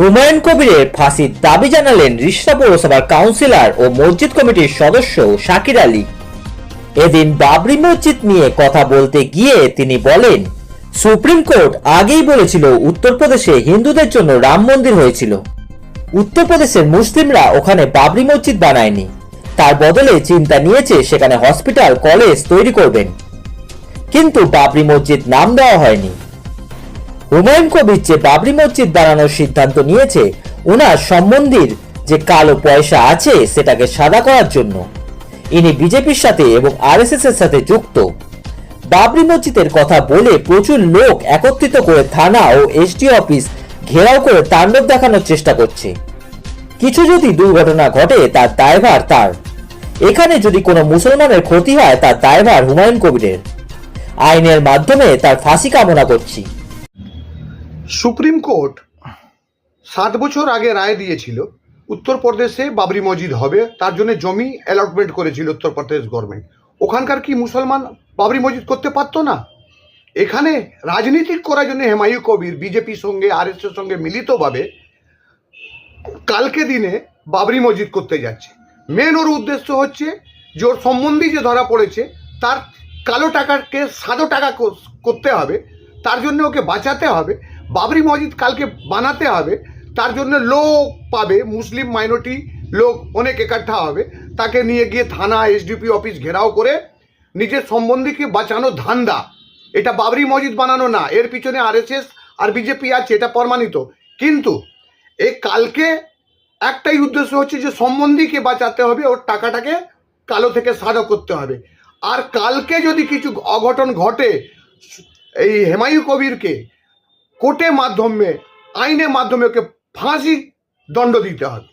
হুমায়ুন কবিরের ফাঁসির দাবি জানালেন রিষ্টা পৌরসভার কাউন্সিলর ও মসজিদ কমিটির সদস্য শাকির আলী। এদিন বাবরি মসজিদ নিয়ে কথা বলতে গিয়ে তিনি বলেন, সুপ্রিম কোর্ট আগেই বলেছিল উত্তরপ্রদেশে হিন্দুদের জন্য রাম মন্দির হয়েছিল। উত্তরপ্রদেশের মুসলিমরা ওখানে বাবরি মসজিদ বানায়নি। তার বদলে চিন্তা নিয়েছে সেখানে হসপিটাল, কলেজ তৈরি করবেন। কিন্তু বাবরি মসজিদ নাম দেওয়া হয়নি। হুমায়ুন কবির যে বাবরি মসজিদ বানানোর সিদ্ধান্ত নিয়েছে, ওনার সম্বন্ধীর যে কালো পয়সা আছে, সেটাকে সাদা করার জন্য। ইনি বিজেপির সাথে এবং আরএসএস এর সাথে যুক্ত। বাবরি মসজিদের কথা বলে প্রচুর লোক একত্রিত করে থানা ও এসডি অফিস ঘেরাও করে তাণ্ডব দেখানোর চেষ্টা করছে। কিছু যদি দুর্ঘটনা ঘটে, তার দায়ভার তার। এখানে যদি কোনো মুসলমানের ক্ষতি হয়, তার দায়ভার হুমায়ুন কবিরের। আইনের মাধ্যমে তার ফাঁসি কামনা করছি। সুপ্রিম কোর্ট সাত বছর আগে রায় দিয়েছিল, উত্তরপ্রদেশে বাবরি মসজিদ হবে, তার জন্য জমি অ্যালটমেন্ট করেছিল উত্তরপ্রদেশ গভর্নমেন্ট ওখানকার কি মুসলমান বাবরি মসজিদ করতে পারতো না? এখানে রাজনীতিক করার জন্য হেমায়ু কবির বিজেপির সঙ্গে আর এস সঙ্গে মিলিতভাবে কালকে দিনে বাবরি মসজিদ করতে যাচ্ছে। মেন ওর উদ্দেশ্য হচ্ছে যে ওর সম্বন্ধী যে ধরা পড়েছে, তার কালো টাকাকে সাদো টাকা কর- করতে হবে, তার জন্য ওকে বাঁচাতে হবে। বাবরি মসজিদ কালকে বানাতে হবে, তার জন্য লোক পাবে, মুসলিম মাইনরিটি লোক অনেক একাঠা হবে, তাকে নিয়ে গিয়ে থানা এসডিপি অফিস ঘেরাও করে নিজের সম্বন্ধীকে বাঁচানো ধান্দা। এটা বাবরি মসজিদ বানানো না, এর পিছনে আরএসএস আর বিজেপি আছে, এটা প্রমাণিত। কিন্তু এ কালকে একটাই উদ্দেশ্য হচ্ছে যে সম্বন্ধীকে বাঁচাতে হবে, ওর টাকাটাকে কালো থেকে সাদা করতে হবে। আর কালকে যদি কিছু অঘটন ঘটে, এই হেমায়ু কবিরকে কোর্টের মাধ্যমে আইনের মাধ্যমে ওকে ফাঁসি দণ্ড দিতে হবে।